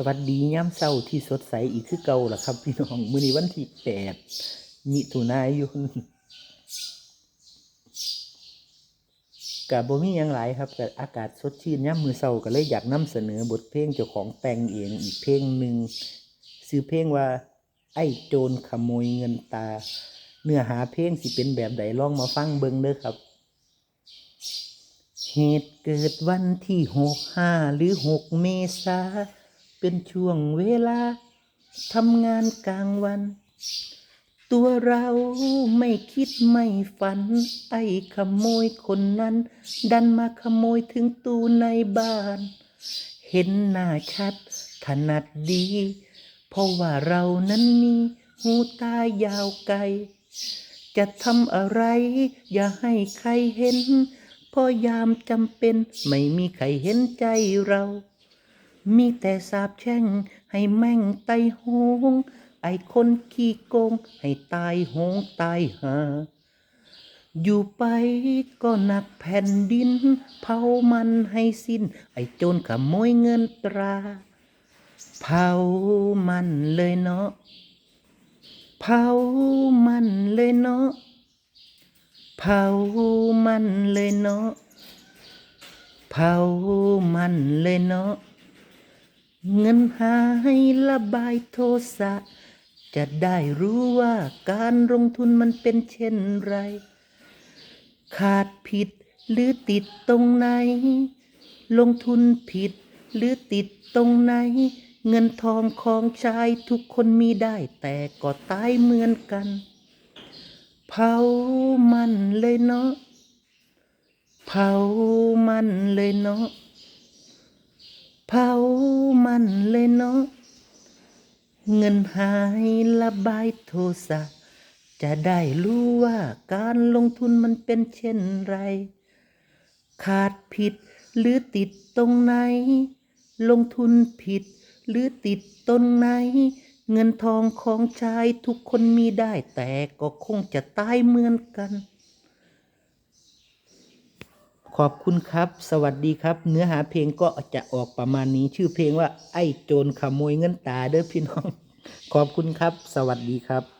สวัสดียามเช้าที่สดใสอีกคือเก่าล่ะครับ พี่น้องมื้อนี้วันที่แปดมิถุนายนก็บ่มีหยังหลายครับก็อากาศสดชื่นยามมื้อเช้าก็เลยอยากนำเสนอบทเพลงเจ้าของแต่งเองอีกเพลงหนึ่งชื่อเพลงว่า ไอ้โจรขโมยเงินตา เนื้อหาเพลงสิเป็นแบบใดลองมาฟังเบิ่งเด้อครับ เหตุเกิดวันที่หกห้าหรือหกเมษา เป็นช่วงเวลาทำงานกลางวัน ตัวเราไม่คิดไม่ฝัน ไอ้ขโมยคนนั้น ดันมาขโมยถึงตู้ในบ้าน เห็นหน้าชัด ถนัดดี เพราะว่าเรานั้นมีหูตายาวไกล จะทำอะไร อย่าให้ใครเห็นพราะยามจำเป็นไม่มีใครเห็นใจเรา มีแต่สาบแช่ง ให้แม่งไตโหง ไอคนขี้โกง ให้ตายโหงตายหา อยู่ไปก็หนักแผ่นดิน เผามันให้สิ้น ไอโจรขโมยเงินตรา เผามันเลยเนาะ เผามันเลยเนาะ เผามันเลยเนาะ เผามันเลยเนาะ เงินหายระบายโทสะ จะได้รู้ว่าการลงทุนมันเป็นเช่นไร ขาดผิดหรือติดตรงไหน ลงทุนผิดหรือติดตรงไหน เงินทองของชายทุกคนมีได้แต่ก็ตายเหมือนกัน เผามันเลยเนาะเผามันเลยเนาะ เผามันเลยเนาะเงินหายระบายโทสะ จะได้รู้ว่าการลงทุนมันเป็นเช่นไร ขาดผิดหรือติดตรงไหน ลงทุนผิดหรือติดตรงไหน เงินทองของชายทุกคนมีได้แต่ก็คงจะตายเหมือนกัน ขอบคุณครับ สวัสดีครับ เนื้อหาเพลงก็จะออกประมาณนี้ ชื่อเพลงว่าไอ้โจรขโมยเงินตาเด้อพี่น้อง ขอบคุณครับ สวัสดีครับ